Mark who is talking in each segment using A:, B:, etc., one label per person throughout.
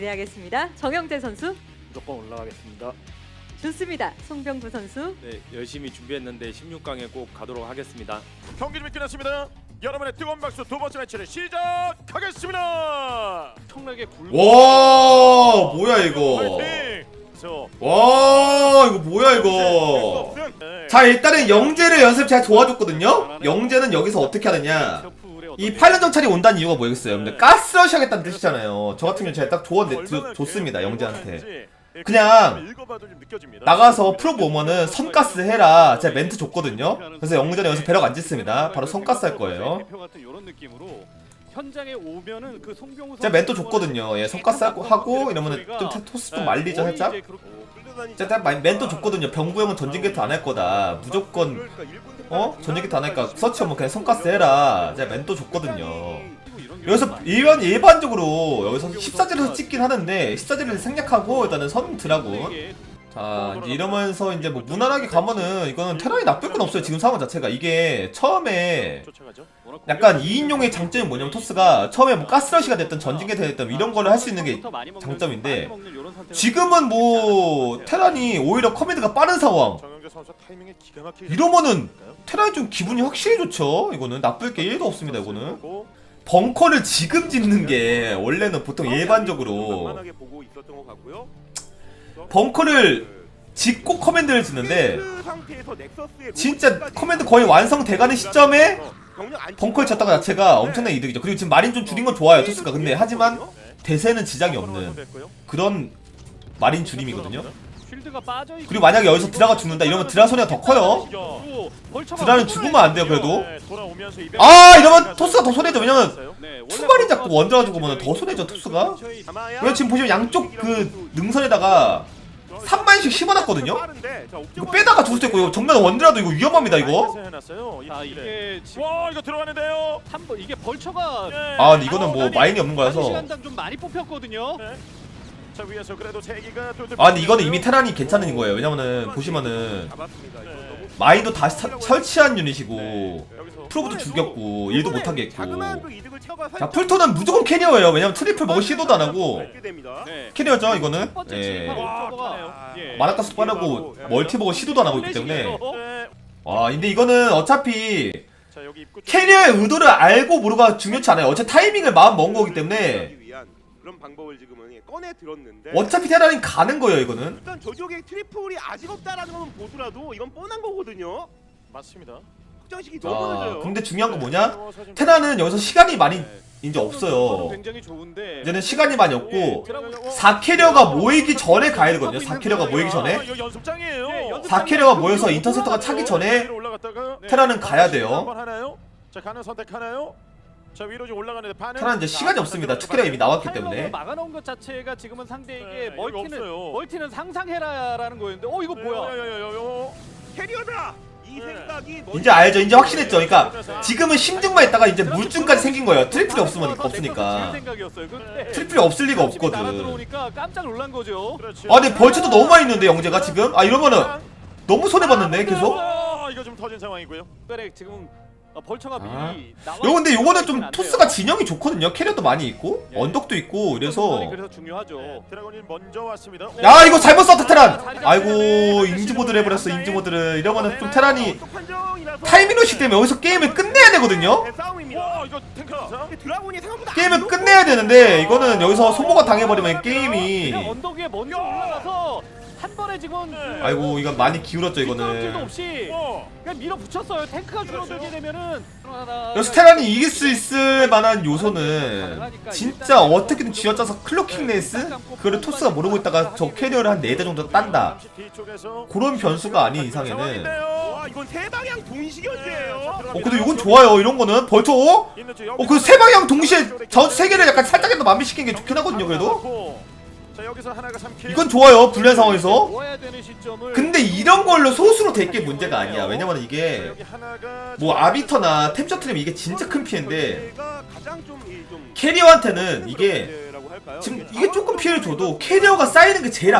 A: 기대하겠습니다. 정영재 선수
B: 무조건 올라가겠습니다.
A: 좋습니다. 송병구 선수
C: 네, 열심히 준비했는데 16강에 꼭 가도록 하겠습니다.
B: 경기 준비 끝났습니다. 여러분의 뜨거운 박수 두 번째 매치를 시작하겠습니다.
C: 청락의
D: 굴와 뭐야 이거 와 이거 뭐야 이거
B: 네.
D: 자 일단은 영재를 연습 잘 도와줬거든요 영재는 여기서 어떻게 하느냐 이 파일럿 정찰이 온다는 이유가 뭐겠어요 근데 가스러시 하겠다는 뜻이잖아요 저 같은 경우 제가 딱 조언 드, 줬습니다 영재한테 그냥. 나가서 프로브 오면은 선가스 해라 제가 멘트 줬거든요 그래서 영재는 여기서 배럭 안 짓습니다 바로 선가스 할 거예요
C: 이런 현장에 오면은 그 송병우
D: 제가 멘트 줬거든요. 예 선가스 하고, 하고 이러면은 좀 타- 토스 좀 말리죠 살짝? 제가 딱 마- 멘트 줬거든요. 병구 형은 전진 게트 안 할 거다. 무조건 어? 전진 게트 안 하니까 서치 하면 그냥 선가스 해라. 제가 멘트 줬거든요. 여기서 일반 일반적으로 여기서 14질에서 찍긴 하는데 14질을 생략하고 일단은 선 드라군 자 이제 이러면서 이제 뭐 무난하게 가면은 이거는 테란이 나쁠 건 없어요 지금 상황 자체가. 이게 처음에. 약간 2인용의 장점이 뭐냐면 토스가 처음에 뭐 가스러시가 됐든 전진게가 됐든 이런 거를 할 수 있는 게 장점인데 지금은 뭐 테란이 오히려 커맨드가 빠른 상황. 이러면은 테란이 좀 기분이 확실히 좋죠 이거는. 나쁠 게 1도 없습니다 이거는. 벙커를 지금 짓는 게 원래는 보통 일반적으로 벙커를 짓고 커맨드를 짓는데 진짜 커맨드 거의 완성돼가는 시점에 벙커를 쳤다가 자체가 엄청난 이득이죠. 그리고 지금 마린 좀 줄인 건 좋아요 토스가. 근데 하지만 대세는 지장이 없는 그런 마린 줄임이거든요 그리고 만약에 여기서 드라가 죽는다 이러면 드라 손해가 더 커요. 드라는 죽으면 안 돼요 그래도. 아 이러면 토스가 더 손해죠 왜냐면 투발이 잡고 원드라 죽으면 더 손해죠 토스가. 왜 지금 보시면 양쪽 그 능선에다가 3만씩 심어놨거든요? 이거 빼다가 죽을 수도 있고 이거 정면 원드라도 이거 위험합니다 이거.
C: 아 이게
B: 와 이거 들어가는데요.
C: 한번 이게 벌처가
D: 아 근데 이거는 뭐 마인이 없는 거라서.
C: 시간당 좀 많이 뽑혔거든요.
B: 자 위에서 그래도 세 기가 또
D: 아 근데 이거는 이미 테란이 괜찮은 거예요 왜냐면은 보시면은
B: 잡았습니다. 이거 너무
D: 마인도 다시 사- 설치한 유닛이고
B: 여기서
D: 프로브도 죽였고 일도 못하게 했고
B: 자그마한 그 이득을 채워가
D: 자 풀토는 무조건 캐리어예요 왜냐면 트리플 먹을 시도도 안 하고
B: 됩니다.
C: 네.
D: 캐리어죠 이거는
C: 첫 번째
D: 예.
B: 와, 크네요.
C: 예.
D: 마나가스 빠르고 멀티 보고 시도도 안 하고 있기 때문에
B: 네.
D: 와 근데 이거는 어차피
B: 자 여기 입구 쪽-
D: 캐리어의 의도를 알고 모르가 중요치 않아요 어차피 타이밍을 마음 먹은 거기 때문에
E: 방법을 지금은 꺼내 들었는데
D: 어차피 테란이 가는 거예요 이거는
E: 일단 저쪽에 트리플이 아직 없다라는 건 보더라도 이건 뻔한 거거든요.
B: 맞습니다.
E: 확장식이 너무
D: 자
E: 늦어요.
D: 근데 중요한 건 뭐냐 테란은 여기서 시간이 많이 이제
C: 저는
D: 없어요
C: 굉장히 좋은데
D: 이제는 시간이 많이 없고
C: 예, 드라곤-
D: 4캐리어가 모이기 전에 가야 되거든요 4캐리어가 모이기 전에
B: 아, 연습장이에요.
C: 예, 연습-
D: 4캐리어가 모여서 인터셉터가 차기 전에
C: 네.
D: 테란은 가야
B: 한번
D: 돼요
B: 하나요? 자 가는 선택 하나요? 자 위로 좀 올라가는데 반응.
D: 테란 이제 시간이 없습니다 투캐리어 이미 나왔기 때문에
C: 막아놓은 것 자체가 지금은 상대에게
B: 네, 이거
C: 멀티는
B: 없어요.
C: 멀티는 상상해라라는 거였는데 어 이거 뭐야?
B: 뭐야?
E: 캐리어다. 이
B: 네.
E: 생각이
D: 이제 알죠 이제 확신했죠 그러니까 지금은 심증만 있다가 이제 물증까지 생긴 거예요 트리플이 없으면 없으니까
C: 생각이었어요. 근데
D: 트리플이 없을 리가
C: 날아
D: 없거든
C: 들어오니까 깜짝 놀란 거죠.
D: 아 근데 벌초도 너무 많이 있는데 영재가 지금 아 이러면은 너무 손해 봤는데 계속
B: 아, 이거 좀 터진 상황이고요.
C: 그래 지금 어, 벌처가
D: 아.
C: 미리 나와.
D: 요 근데 요거는 좀. 토스가 진영이 좋거든요 캐리어도 많이 있고
C: 예.
D: 언덕도 있고 그래서
C: 우선이 그래서 중요하죠.
B: 네, 드라곤이 먼저 왔습니다.
D: 야 이거 잘못 썼다 테란 아이고 인지모드를 해버렸어 인지모드를 이러면은 좀 테란이 타이밍로시 때문에 여기서 게임을 끝내야 되거든요.
B: 와 이거
E: 생각보다
D: 게임을
E: 안
D: 끝내야 되는데 이거는 여기서 소모가 당해버리면 게임이
C: 그냥 언덕 위에 먼저 올라가서 한 번에 지금 그
D: 아이고 이건 많이 기울었죠 이거는
C: 없이
B: 와.
C: 그냥 밀어붙였어요. 탱크가 줄어들게 되면은
D: 여기서 테란이 이길 수 있을 만한 요소는 진짜 어떻게든 쥐어짜서 클로킹 레이스? 그거를 토스가 모르고 있다가 저 캐리어를 한 4대 정도 딴다
B: 뒤쪽에서
D: 그런 변수가 아닌 이상에는
B: 상황인데요.
E: 와 이건 세 방향 동시 견제예요.
D: 어 근데 이건 좋아요 이런 거는 벌초 어?
B: 있는 쪽
D: 어, 그 세 방향 동시에 저 세 개를 약간 살짝이라도 만비시킨 게 좋긴 하거든요, 그래도.
B: 자 여기서 하나가 3킬.
D: 이건 좋아요, 불리한 상황에서.
C: 모아야 되는 시점을
D: 근데 이런 걸로 소수로 될 게 문제가 아니야. 왜냐면 이게
B: 여기 하나가
D: 뭐 아비터나 템셔틀이면 이게 진짜 큰 피해인데
E: 가 가장 좀, 이, 좀
D: 캐리어한테는 이게
E: 문제라고 할까요?
D: 지금 이게 조금 피해를 줘도 캐리어가 쌓이는 게 제일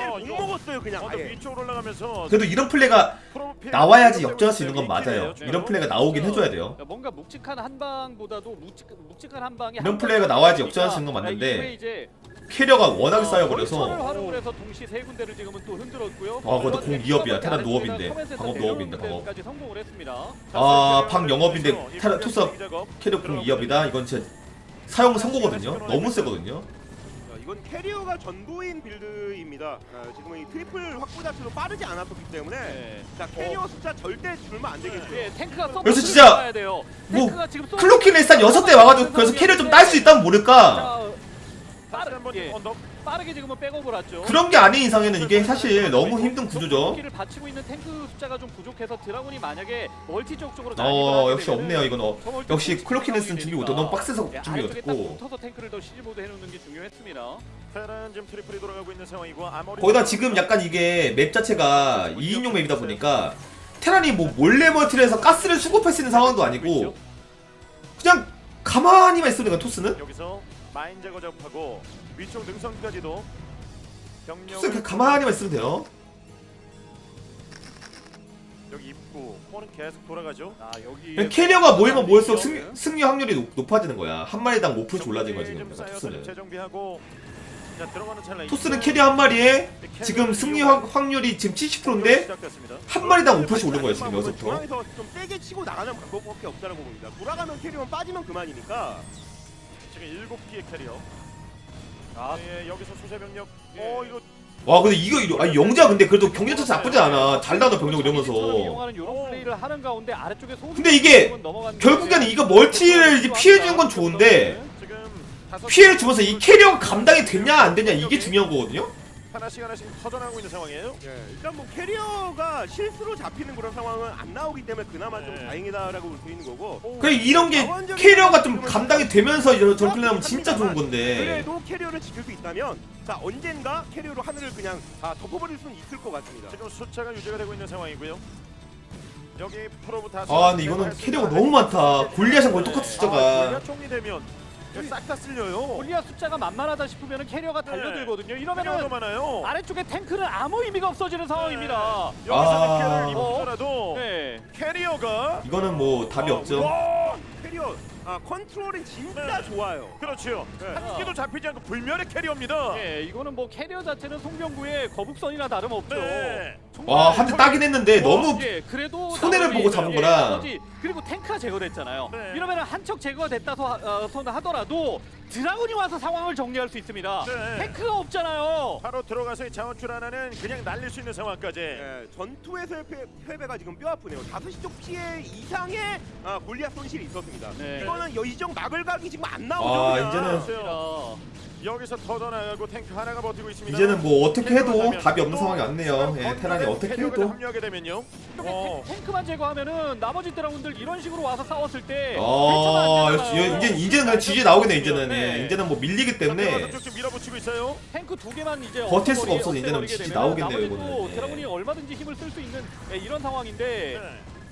B: 야,
E: 못
B: 이거.
E: 먹었어요 그냥
B: 언덕
E: 아예.
B: 위쪽으로 올라가면서
D: 그래도 이런 플레이가
B: 프로
D: 나와야지 역전할 수 있는 건 맞아요. 이런 플레이가 나오긴 해줘야 돼요.
C: 뭔가 묵직한 한 방보다도 묵직, 묵직한 한 방이
D: 이런
C: 한
D: 플레이가 나와야지 역전할 수 있는 건 맞는데
C: 이제
D: 캐리어가 워낙에
C: 어,
D: 쌓여버려서. 아, 그것도 공 이업이야. 테란 노업인데. 방업 노업인데, 방업. 아, 방 영업인데 테라 투스 캐리어 공 2업이다. 이건 진짜 사용 선고거든요. 너무 세거든요.
E: 자, 이건 캐리어가 전부인 빌드입니다. 아, 지금은 이 트리플 확보 자체도 빠르지 않았었기 때문에
C: 네.
E: 자 캐리어 숫자 절대 줄면 안 되겠고요.
C: 예, 탱크가 서브
D: 그래서 진짜. 뭐 클로킹 레이스 한 6대 와가지고 그래서 캐리어 좀 딸 수 있다면 모를까.
C: 자, 빠르, 예, 빠르게 지금은 백업을 하죠.
D: 그런 게 아닌 이상에는 이게 사실 너무 힘든 구조죠.
C: 기를 받치고 있는 탱크 숫자가 좀 부족해서 드라군이 만약에 멀티 쪽 쪽으로
D: 어, 역시 없네요. 이건 어, 역시 클로킹 레이스는 준비 못해. 너무 빡세서
C: 예,
D: 준비 못했고.
C: 붙어서 탱크를 더 시즈모드 해놓는 게 중요했습니다.
B: 테란 지금 트리플이 돌아가고 있는 상황이고 아머리
D: 거기다 지금 약간 이게 맵 자체가 2인용 맵이다 보니까 테란이 뭐 몰래 멀티를 해서 가스를 수급할 수 있는 상황도 아니고 그냥 가만히만 있으면 되는 토스는
B: 여기서 마인 제거 작업하고 위쪽 능선까지도 병력
D: 토스는 그냥 가만히만 있으면 돼요.
B: 여기 입구 코는 계속 돌아가죠.
C: 아 여기
D: 그냥 캐리어가 모이면 모일수록 승, 승리 확률이 높, 높아지는 거야. 한 마리당 5%씩 올라진 거야 지금
B: 좀
D: 내가 토스는.
B: 재정비하고 자 들어가는 찰나
D: 토스는 캐리어 한 마리에 지금 승리 확, 확률이 지금 70%인데
B: 시작됐습니다.
D: 한 마리당 5%씩 오른 거야 지금 여기서부터.
E: 중앙에서 좀 세게 치고 나가는 방법밖에 없다고 봅니다. 돌아가면 캐리어만 빠지면 그만이니까.
B: 지금 일곱 개의 캐리어.
C: 아,
B: 예, 여기서 수세 병력.
C: 예.
B: 어 이거
D: 와 근데 이거 이거- 아니 영자 근데 그래도 경제 자체 나쁘지 않아. 잘 나가 병력 이러면서.
C: 이용하는 이런 플레이를 하는 가운데 아래쪽에
D: 근데 이게 결국에는 이거 멀티를 이제 피해 주는 건 좋은데
B: 지금 다섯
D: 피해를 주면서 이 캐리어가 감당이 되냐 안 되냐 이게 중요한 거거든요.
B: 하나씩 하나씩 터져나가고 있는 상황이에요.
E: 예, 일단 뭐 캐리어가 실수로 잡히는 그런 상황은 안 나오기 때문에 그나마 좀
B: 네.
E: 다행이다라고 볼 수 있는 거고.
D: 그래 이런 게 캐리어가 좀 감당이 되면서 이런 저런 플레이하면 진짜 좋은 건데.
E: 그래도 캐리어를 지킬 수 있다면 자 언젠가 캐리어로 하늘을 그냥 아, 덮어버릴 수는 있을 것 같습니다.
B: 지금 숫자가 유지가 되고 있는 상황이고요. 여기 다수.
D: 아 근데 이거는 캐리어가 너무 많다. 골리앗이랑 거의 똑같은
B: 아,
D: 숫자가.
B: 종이 되면 싹다 쓸려요.
C: 골리앗 숫자가 만만하다 싶으면 캐리어가 달려들거든요. 이러면은
B: 많아요.
C: 아래쪽에 탱크는 아무 의미가 없어지는 상황입니다.
B: 여기서
D: 아.
B: 피해를 입더라도
C: 네.
B: 캐리어가
D: 이거는 뭐 답이 없죠.
B: 와,
E: 캐리어 아 컨트롤이 진짜
B: 네.
E: 좋아요.
B: 그렇죠.
E: 네.
B: 한 개도 잡히지 않고 불멸의 캐리어입니다.
C: 예, 이거는 뭐 캐리어 자체는 송병구의 거북선이나 다름없죠.
B: 네.
D: 와 한 대 따긴 했는데 너무
C: 예, 그래도
D: 손해를
C: 나머지-
D: 보고 잡은
C: 예,
D: 거라.
C: 나머지 그리고 탱크가 제거됐잖아요.
B: 네.
C: 이러면 한척 제거가 됐다서 어, 손 하더라도 드라군이 와서 상황을 정리할 수 있습니다.
B: 네.
C: 탱크가 없잖아요.
B: 바로 들어가서 이 자원줄 하나는 그냥 날릴 수 있는 상황까지.
E: 예, 전투에서의 패, 패배가 지금 뼈 아프네요. 5시 쪽 피해 이상의 아, 골리앗 손실이 있었습니다.
C: 네.
E: 이거는 여의정 막을 각이 지금 안 나오죠.
D: 아,
E: 그냥.
D: 이제는-
B: 그렇죠. 여기서 터져나가고 탱크 하나가 버티고 있습니다.
D: 이제는 뭐 어떻게 해도 답이 없는
B: 또
D: 상황이 왔네요. 예, 테란이 어떻게 해도.
B: 합류하게 되면요. 어.
C: 탱- 탱크만 제거하면은 나머지 드라군들 이런 식으로 와서 싸웠을 때아안
D: 역시. 이제 이제는 그냥 지지 나오겠네 이제는.
C: 네.
D: 예, 이제는 뭐 밀리기 때문에.
B: 밀어붙이고 있어요.
C: 탱크 두 개만 이제
D: 버틸 수가 없어서 이제는 지지 나오겠네요, 이거는. 예.
C: 드라군이 얼마든지 힘을 쓸 수 있는 예, 이런 상황인데
B: 네.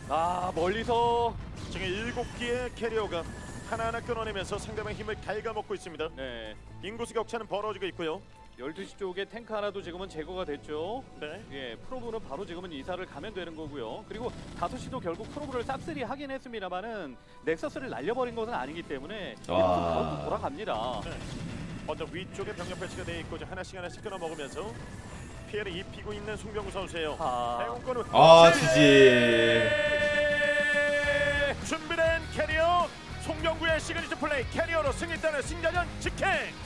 C: 아 멀리서
B: 지금 일곱 개의 캐리어가 하나하나 끊어내면서 상대방 힘을 갉아먹고 있습니다.
C: 네,
B: 인구수 격차는 벌어지고 있고요.
C: 12시 쪽에 탱크 하나도 지금은 제거가 됐죠.
B: 네.
C: 예, 프로브는 바로 지금은 이사를 가면 되는 거고요. 그리고 5시도 결국 프로브를 싹쓸이 하긴 했습니다만은 넥서스를 날려버린 것은 아니기 때문에
D: 와.
C: 이것도 결국 돌아갑니다.
B: 먼저 위쪽에 병력 배치가 되어 있고 이제 하나씩 하나씩 끊어 먹으면서 피해를 입히고 있는 송병구 선수예요.
C: 아,
B: 대공권은
D: 아 지지.
B: 준비된 캐리어 송병구의 시그니처 플레이 캐리어로 승리 따는 승자전 직행